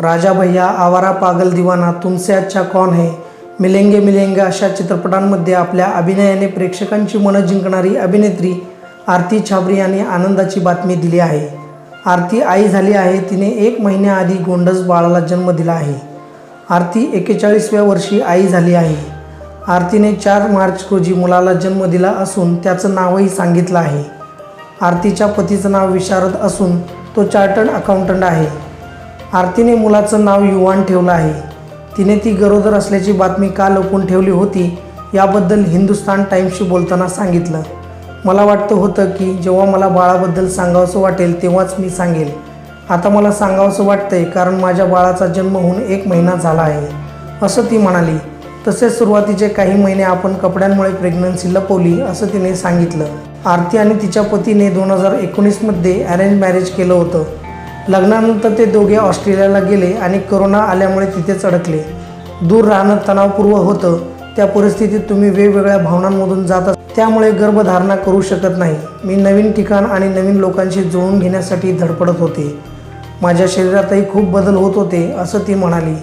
राजा भैया आवारा पागल दिवाना तुमसे अच्छा कौन है. मिलेंगे मिलेंगे अशा चित्रपटांमध्ये आपल्या अभिनयाने प्रेक्षकांची मनं जिंकणारी अभिनेत्री आरती छाबरी यांनी आनंदाची बातमी दिली आहे. आरती आई झाली आहे तिने एक महिन्याआधी गोंडस बाळाला जन्म दिला आहे. आरती एकेचाळीसव्या वर्षी आई झाली आहे. आरतीने चार मार्च रोजी मुलाला जन्म दिला असून त्याचं नावही सांगितलं आहे. आरतीच्या पतीचं नाव विशारद असून तो चार्टर्ड अकाउंटंट आहे. आरतीने मुलाचं नाव युवान ठेवलं आहे. तिने ती गरोदर असल्याची बातमी का लपवून ठेवली होती याबद्दल हिंदुस्तान टाईम्सशी बोलताना सांगितलं. मला वाटतं होतं की जेव्हा मला बाळाबद्दल सांगावंसं वाटेल तेव्हाच मी सांगेल. आता मला सांगावंसं वाटतंय कारण माझ्या बाळाचा जन्म होऊन एक महिना झाला आहे. असं ती म्हणाली. तसेच सुरुवातीचे काही महिने आपण कपड्यांमुळे प्रेग्नन्सी लपवली असं तिने सांगितलं. आरती आणि तिच्या पतीने दोन हजार एकोणीसमध्ये अरेंज मॅरेज केलं होतं. लग्नानंतर ते दोघे ऑस्ट्रेलियाला गेले आणि करोना आल्यामुळे तिथेच अडकले दूर राहणं तणावपूर्व होतं. त्या परिस्थितीत तुम्ही वेगवेगळ्या भावनांमधून जात त्यामुळे गर्भधारणा करू शकत नाही. मी नवीन ठिकाण आणि नवीन लोकांशी जुळून घेण्यासाठी धडपडत होते. माझ्या शरीरातही खूप बदल होत होते असं ती म्हणाली.